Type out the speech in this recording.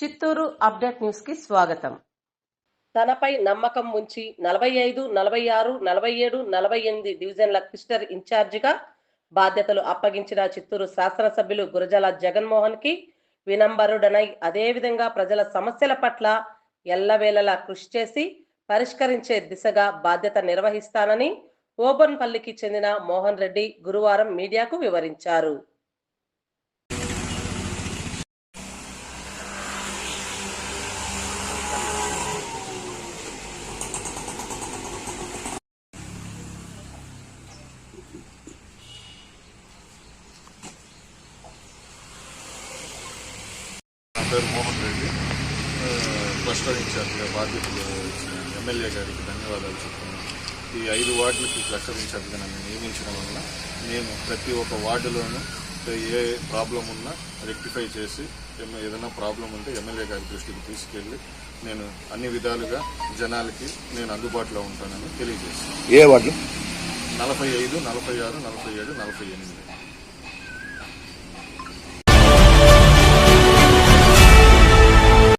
Chittoor update న్యూస్కి స్వాగతం. తనపై నమ్మకం ఉంచి నలభై ఐదు నలభై ఆరు నలభై ఏడు నలభై ఎనిమిది డివిజన్ల క్రిస్టర్ ఇన్ఛార్జిగా బాధ్యతలు అప్పగించిన చిత్తూరు శాసనసభ్యులు గురజాల జగన్మోహన్కి వినంబరుడనై అదేవిధంగా ప్రజల సమస్యల పట్ల ఎల్లవేళలా కృషి చేసి పరిష్కరించే దిశగా బాధ్యత నిర్వహిస్తానని ఓబన్పల్లికి చెందిన మోహన్ రెడ్డి గురువారం మీడియాకు వివరించారు. పేరు మోహన్ రెడ్డి. క్లస్టర్ ఇన్ఛార్జ్గా బాధ్యతలు ఇచ్చిన ఎమ్మెల్యే గారికి ధన్యవాదాలు చెప్తున్నాను. ఈ ఐదు వార్డులకి క్లస్టర్ ఇన్ఛార్జ్గా నన్ను నియమించడం వల్ల నేను ప్రతి ఒక్క వార్డులోనూ ఏ ప్రాబ్లం ఉన్నా రెక్టిఫై చేసి ఏదైనా ప్రాబ్లం ఉంటే ఎమ్మెల్యే గారి దృష్టికి తీసుకెళ్ళి నేను అన్ని విధాలుగా జనాలకి నేను అందుబాటులో ఉంటానని తెలియజేస్తాను ఏ వార్డు నలభై ఐదు నలభై ఆరు నలభై ఏడు నలభై ఎనిమిది.